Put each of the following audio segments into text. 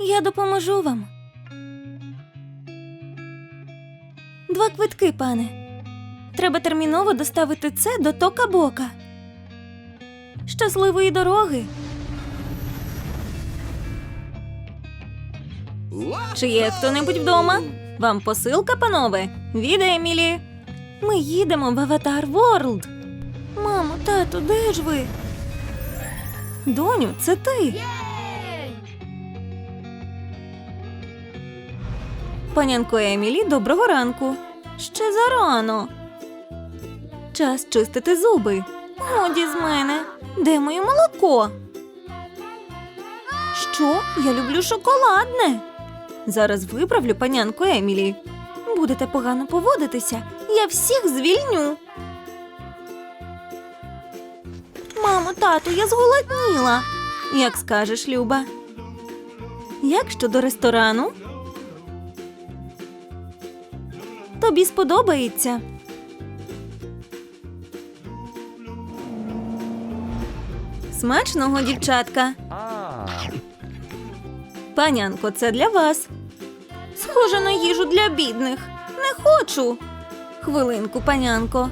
Я допоможу вам. Два квитки, пане. Треба терміново доставити це до Тока Бока. Щасливої дороги. Чи є хто-небудь вдома? Вам посилка, панове? Від Емілі. Ми їдемо в Аватар Ворлд. Мамо, тату, де ж ви? Доню, це ти. Панянко Емілі, доброго ранку. Ще зарано. Час чистити зуби. Годі з мене. Де моє молоко? Що? Я люблю шоколадне. Зараз виправлю панянку Емілі. Будете погано поводитися, я всіх звільню. Мамо, тату, я зголодніла. Як скажеш, Люба. Як щодо ресторану? Тобі сподобається. Смачного, дівчатка. Панянко, це для вас. Схоже на їжу для бідних. Не хочу. Хвилинку, панянко.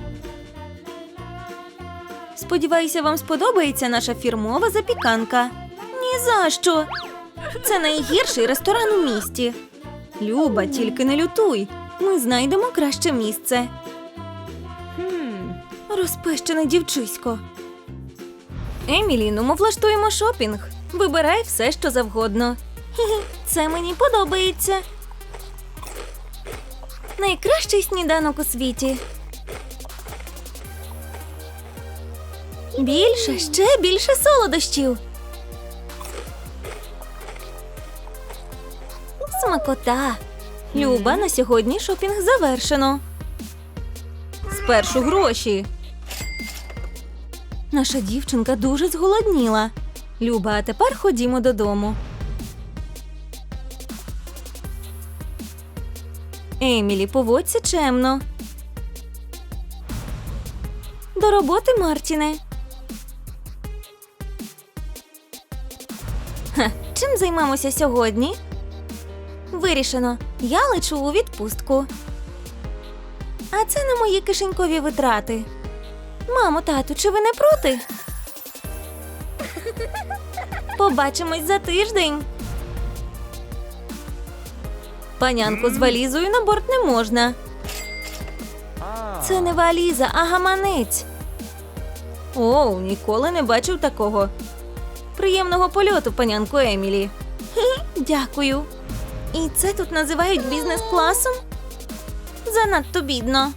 Сподіваюся, вам сподобається наша фірмова запіканка. Ні за що. Це найгірший ресторан у місті. Люба, тільки не лютуй. Ми знайдемо краще місце. Розпещене дівчисько. Емілі, ну ми влаштуємо шопінг. Вибирай все, що завгодно. Це мені подобається. Найкращий сніданок у світі. Більше, ще більше солодощів. Смакота. Люба, на сьогодні шопінг завершено. Спершу гроші. Наша дівчинка дуже зголодніла. Люба, а тепер ходімо додому. Емілі, поводься чемно. До роботи, Мартіне. Ха, чим займемося сьогодні? Вирішено. Я лечу у відпустку. А це не мої кишенькові витрати. Мамо, тату, чи ви не проти? Побачимось за тиждень. Панянку з валізою на борт не можна. Це не валіза, а гаманець. О, ніколи не бачив такого. Приємного польоту, панянку Емілі. Хі, дякую. І це тут називають бізнес-класом? Занадто бідно.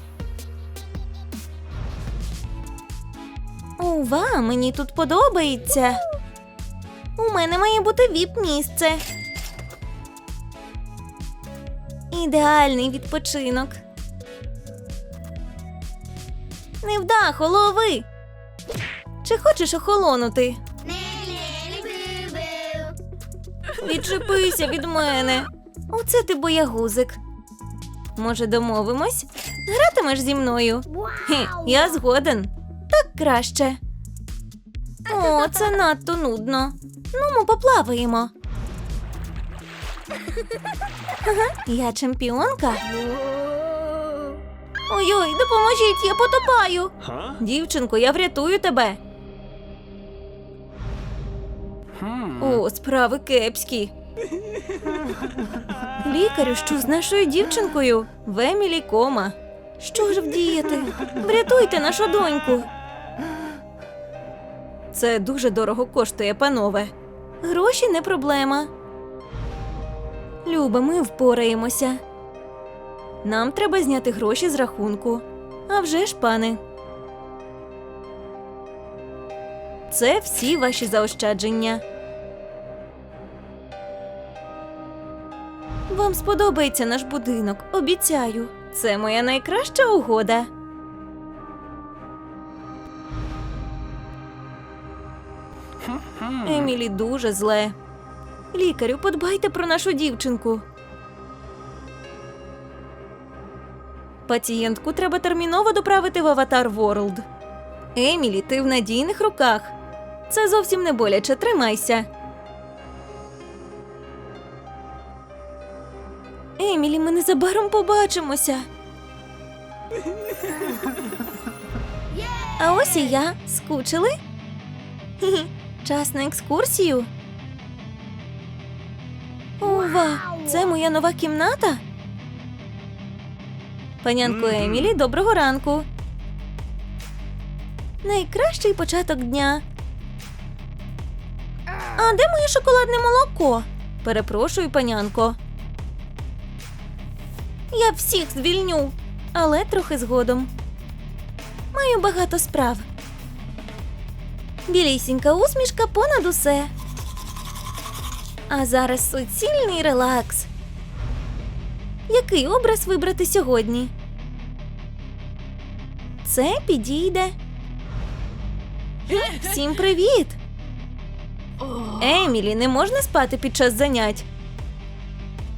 Ува, мені тут подобається. У мене має бути віп-місце. Ідеальний відпочинок. Невдахо, лови. Чи хочеш охолонути? Відчепися від мене. Оце ти боягузик. Може, домовимось? Гратимеш зі мною? Хе, я згоден. Так краще. О, це надто нудно. Ну, ми поплаваємо. Ага, я чемпіонка. Ой-ой, допоможіть, я потопаю. Дівчинко, я врятую тебе. О, справи кепські. Лікарю, що з нашою дівчинкою? В Емілі кома. Що ж вдіяти? Врятуйте нашу доньку. Це дуже дорого коштує, панове. Гроші не проблема. Люба, ми впораємося. Нам треба зняти гроші з рахунку. А вже ж, пане. Це всі ваші заощадження. Вам сподобається наш будинок, обіцяю. Це моя найкраща угода. Емілі дуже зле. Лікарю, подбайте про нашу дівчинку. Пацієнтку треба терміново доправити в Аватар Ворлд. Емілі, ти в надійних руках. Це зовсім не боляче, тримайся. Емілі, ми незабаром побачимося. А ось і я. Скучили? Час на екскурсію. Ова, це моя нова кімната. Панянко Емілі, доброго ранку. Найкращий початок дня. А де моє шоколадне молоко? Перепрошую, панянко. Я всіх звільню, але трохи згодом. Маю багато справ. Білісінька усмішка понад усе. А зараз суцільний релакс. Який образ вибрати сьогодні? Це підійде. Всім привіт! Емілі, не можна спати під час занять.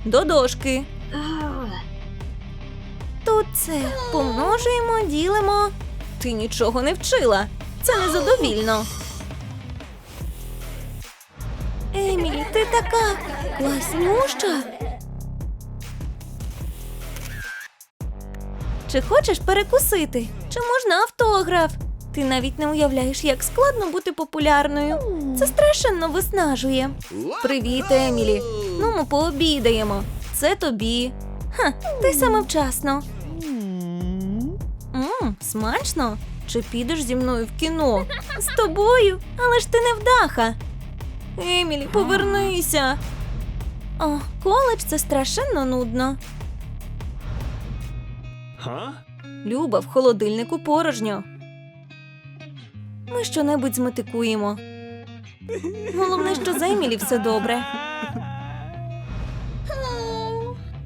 До дошки. Тут це помножуємо, ділимо. Ти нічого не вчила. Це незадовільно. Емілі, ти така класнюща. Чи хочеш перекусити? Чи можна автограф? Ти навіть не уявляєш, як складно бути популярною. Це страшенно виснажує. Привіт, Емілі. Ну, ми пообідаємо. Це тобі. Ха, ти саме вчасно. Мм, смачно. Чи підеш зі мною в кіно? З тобою, але ж ти не вдаха. Емілі, повернися. О, коледж це страшенно нудно. Huh? Люба, в холодильнику порожньо. Ми щонебудь зметикуємо. Головне, що з Емілі все добре.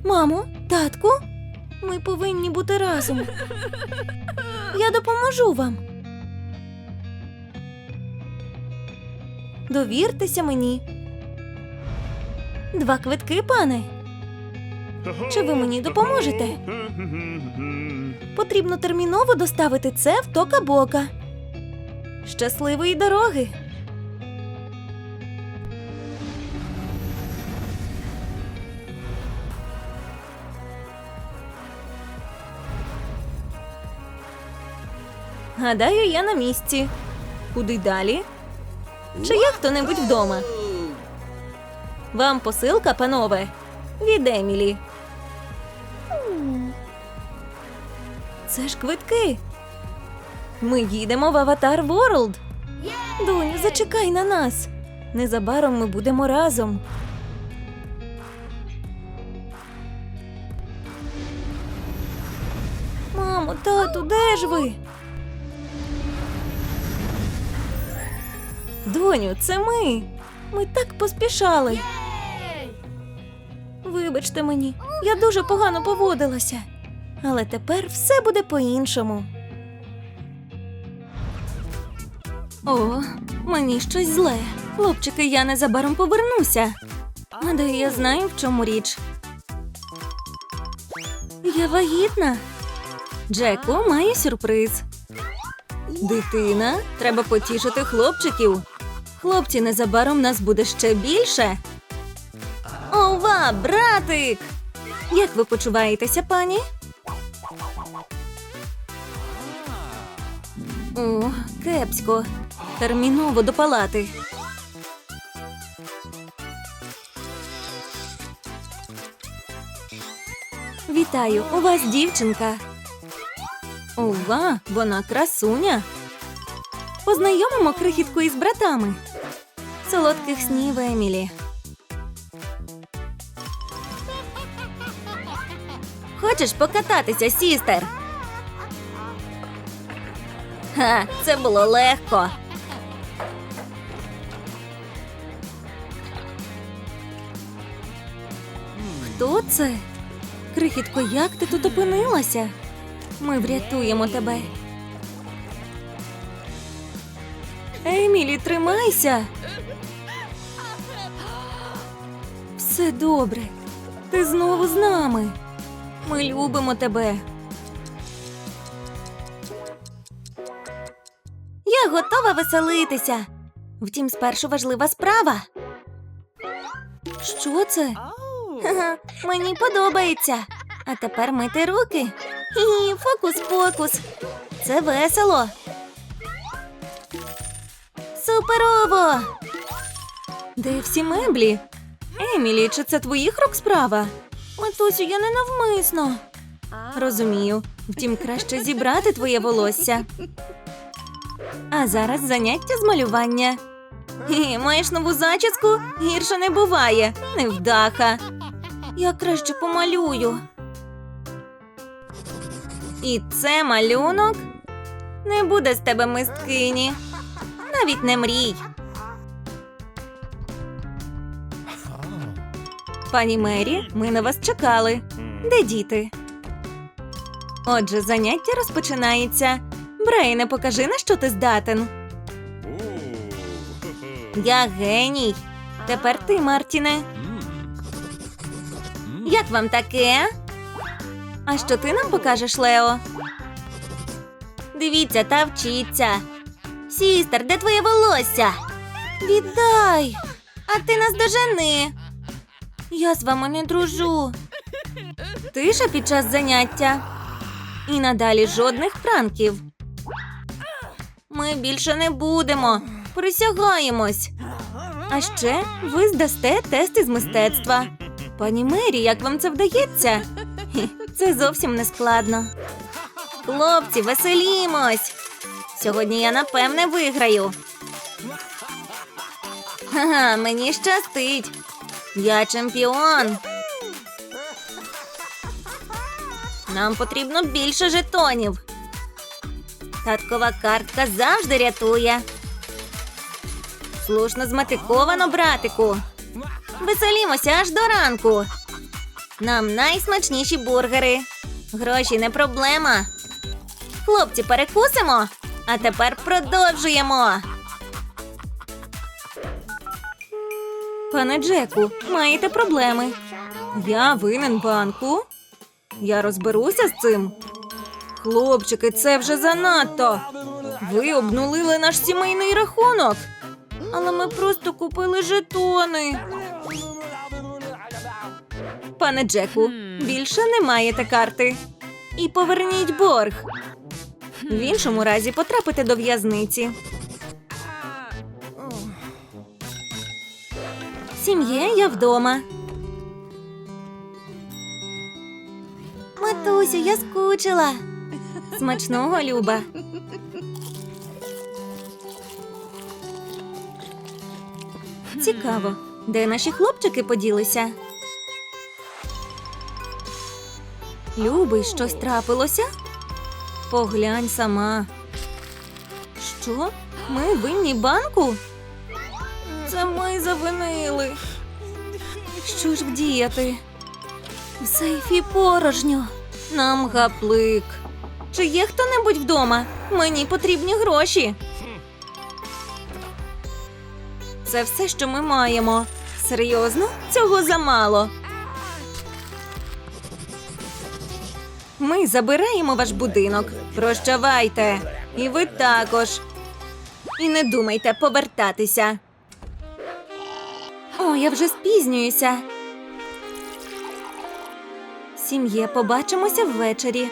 Мамо, татку, повинні бути разом. Я допоможу вам. Довіртеся мені. Два квитки, пане. Чи ви мені допоможете? Потрібно терміново доставити це в Тока-Бока. Щасливої дороги! Гадаю, я на місці. Куди далі? Чи є хто-небудь вдома? Вам посилка, панове? Від Емілі. Це ж квитки. Ми їдемо в Аватар Ворлд. Доню, зачекай на нас. Незабаром ми будемо разом. Мамо, тату, де ж ви? Доню, це ми. Ми так поспішали. Вибачте мені, я дуже погано поводилася. Але тепер все буде по-іншому. О, мені щось зле. Хлопчики, я незабаром повернуся. Гадаю, я знаю, в чому річ. Я вагітна. Джеку має сюрприз. Дитина, треба потішити хлопчиків. Хлопці, незабаром нас буде ще більше. Ова, братик! Як ви почуваєтеся, пані? О, кепсько. Терміново до палати. Вітаю, у вас дівчинка. Ова, вона красуня. Познайомимо крихітку із братами. Солодких снів, Емілі. Хочеш покататися, сістер? Ха, це було легко. Хто це? Крихітко, як ти тут опинилася? Ми врятуємо тебе. Емілі, тримайся. Все добре. Ти знову з нами. Ми любимо тебе. Я готова веселитися. Втім, спершу важлива справа. Що це? Мені подобається. А тепер мити руки. Хі, фокус-покус. Це весело. Суперово! Де всі меблі? Емілі, чи це твоїх рук справа? Матусю, я не навмисно. Розумію. Втім, краще зібрати твоє волосся. А зараз заняття з малювання. Хі, маєш нову зачіску? Гірше не буває. Невдаха. Я краще помалюю. І це малюнок? Не буде з тебе мисткині. Навіть не мрій. Пані Мері, ми на вас чекали. Де діти? Отже, заняття розпочинається. Брейне, покажи, на що ти здатен. Я геній. Тепер ти, Мартіне. Як вам таке? А що ти нам покажеш, Лео? Дивіться та вчіться. Сістер, де твоє волосся? Віддай. А ти нас дожени. Я з вами не дружу. Тиша під час заняття. І надалі жодних пранків. Ми більше не будемо. Присягаємось. А ще ви здасте тест із мистецтва. Пані Мері, як вам це вдається? Це зовсім не складно. Хлопці, веселімось. Сьогодні я напевне виграю. Ха-ха, мені щастить. Я чемпіон. Нам потрібно більше жетонів. Таткова картка завжди рятує. Слушно зметиковано, братику. Веселімося аж до ранку. Нам найсмачніші бургери. Гроші не проблема. Хлопці, перекусимо, а тепер продовжуємо. Пане Джеку, маєте проблеми. Я винен банку. Я розберуся з цим. Хлопчики, це вже занадто. Ви обнулили наш сімейний рахунок. Але ми просто купили жетони. Пане Джеку, більше не маєте карти. І поверніть борг. В іншому разі потрапите до в'язниці. Сім'є, я вдома. Матусю, я скучила. Смачного, Люба. Цікаво, де наші хлопчики поділися? Любий, щось трапилося? Поглянь сама. Що? Ми винні банку? Це ми завинили. Що ж вдіяти? В сейфі порожньо. Нам гаплик. Чи є хто-небудь вдома? Мені потрібні гроші. Це все, що ми маємо. Серйозно? Цього замало. Ми забираємо ваш будинок. Прощавайте. І ви також. І не думайте повертатися. О, я вже спізнююся. Сім'є, побачимося ввечері.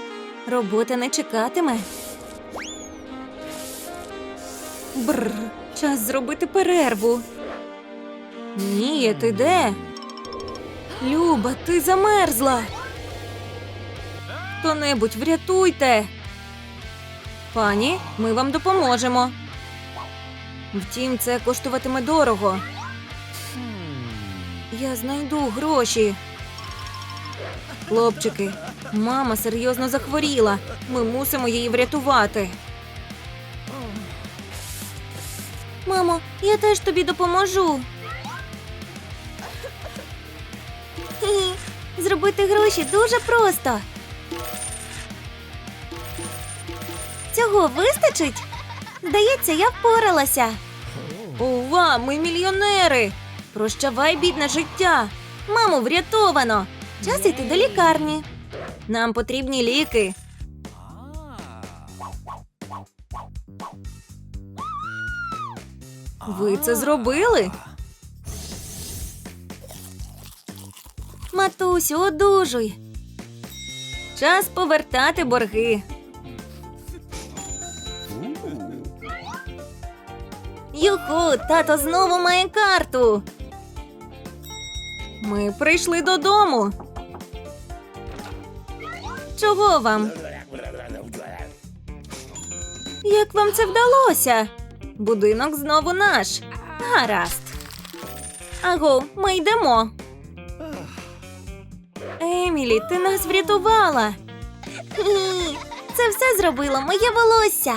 Робота не чекатиме. Бррр, час зробити перерву. Ні, ти де? Люба, ти замерзла. Хто-небудь врятуйте. Пані, ми вам допоможемо. Втім, це коштуватиме дорого. Я знайду гроші. Хлопчики, мама серйозно захворіла. Ми мусимо її врятувати. Мамо, я теж тобі допоможу. Зробити гроші дуже просто. Цього вистачить? Здається, я впоралася. Ова, ми мільйонери. Прощавай, бідне життя. Маму, врятовано. Час іти до лікарні. Нам потрібні ліки. Ви це зробили? Матусю, одужуй. Час повертати борги. Юху, тато знову має карту. Ми прийшли додому. Чого вам? Як вам це вдалося? Будинок знову наш. Гаразд. Аго, ми йдемо. Емілі, ти нас врятувала. Це все зробило моє волосся.